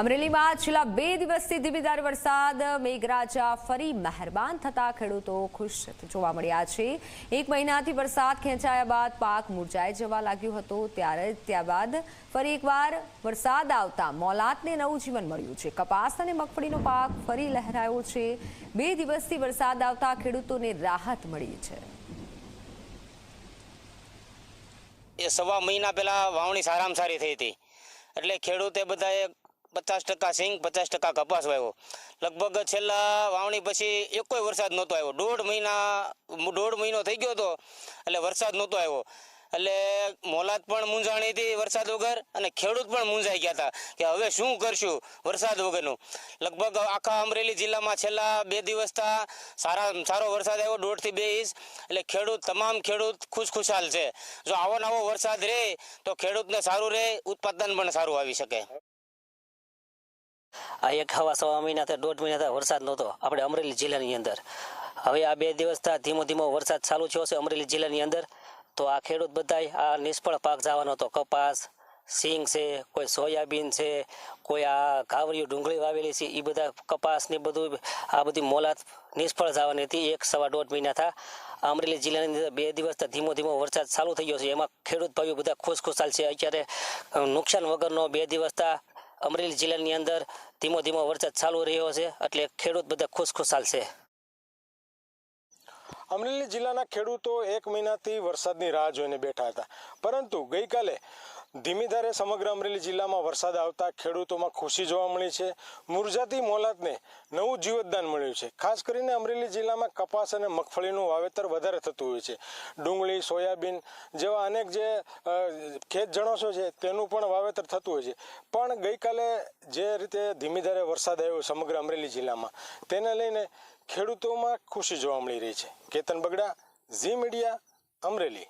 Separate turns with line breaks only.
અમરેલીમાં છેલ્લા બે દિવસથી ધીમીધાર વરસાદ, મેઘરાજા ફરી મહેરબાન થતા ખેડૂતો ખુશ જોવા મળ્યા છે. એક મહિનાથી વરસાદ ખેંચાયા બાદ પાક મુરઝાઈ જવા લાગ્યો હતો. ત્યારે ત્યારબાદ ફરી એકવાર વરસાદ આવતા મોલાતને નવું જીવન મળ્યું છે. કપાસ અને મગફળીનો પાક ફરી લહેરાયો છે. બે દિવસથી વરસાદ આવતા ખેડૂતોને રાહત મળી છે.
એ સવા મહિના પહેલા વાવણી સારામાં સારી થઈ હતી. એટલે ખેડૂતે બધાએ પચાસ ટકા સિંગ, પચાસ ટકા કપાસ વાવ્યો. લગભગ છેલ્લા વાવણી પછી એકોય વરસાદ નહોતો આવ્યો. દોઢ મહિના, દોઢ મહિનો થઈ ગયો હતો, એટલે વરસાદ નહોતો આવ્યો. એટલે મોલાદ પણ મૂંઝાણી હતી વરસાદ વગર અને ખેડૂત પણ મૂંઝાઈ ગયા હતા કે હવે શું કરશું વરસાદ વગરનું. લગભગ આખા અમરેલી જિલ્લામાં છેલ્લા બે દિવસથી સારા, સારો વરસાદ આવ્યો, દોઢથી બે ઇંચ. એટલે ખેડૂત, તમામ ખેડૂત ખુશખુશાલ છે. જો આવો નવો વરસાદ રહે તો ખેડૂતને સારું રહે ઉત્પાદન પણ સારું આવી શકે.
આ એક હવા સવા મહિનાથી દોઢ મહિનાથી વરસાદ નહોતો. આપણે અમરેલી જિલ્લાની અંદર. હવે આ બે દિવસથી ધીમો ધીમો વરસાદ ચાલુ થયો છે અમરેલી જિલ્લાની અંદર. તો આ ખેડૂત બધાય આ નિષ્ફળ પાક જવાનો હતો. કપાસ, સિંગ છે, કોઈ સોયાબીન છે, કોઈ આ ઘાવરિયું ડુંગળી વાવેલી છે એ બધા કપાસ ને બધું, આ બધી મોલાત નિષ્ફળ જવાની હતી. એક સવા દોઢ મહિના થા. અમરેલી જિલ્લાની અંદર બે દિવસ ધીમો ધીમો વરસાદ ચાલુ થઈ ગયો છે. એમાં ખેડૂત ભાઈઓ બધા ખુશખુશાલ છે. અત્યારે નુકસાન વગરનો બે દિવસ અમરેલી જિલ્લાની અંદર ધીમો ધીમો વરસાદ ચાલુ રહ્યો છે એટલે ખેડૂત બધા ખુશખુશાલ છે.
અમરેલી જિલ્લાના ખેડૂતો એક મહિનાથી વરસાદની રાહ જોઈને બેઠા હતા. પરંતુ ગઈકાલે ધીમી ધારે સમગ્ર અમરેલી જિલ્લામાં વરસાદ આવતા ખેડૂતોમાં ખુશી જોવા મળી છે. મુરઝાતી મોલાતને નવું જીવતદાન મળ્યું છે. ખાસ કરીને અમરેલી જિલ્લામાં કપાસ અને મગફળીનું વાવેતર વધારે થતું હોય છે. ડુંગળી, સોયાબીન જેવા અનેક જે ખેત જણસો છે, તેનું પણ વાવેતર થતું હોય છે. પણ ગઈકાલે જે રીતે ધીમી ધારે વરસાદ આવ્યો સમગ્ર અમરેલી જિલ્લામાં, તેને લઈને ખેડૂતોમાં ખુશી જોવા મળી રહી છે. કેતન બગડા, ઝી મીડિયા, અમરેલી.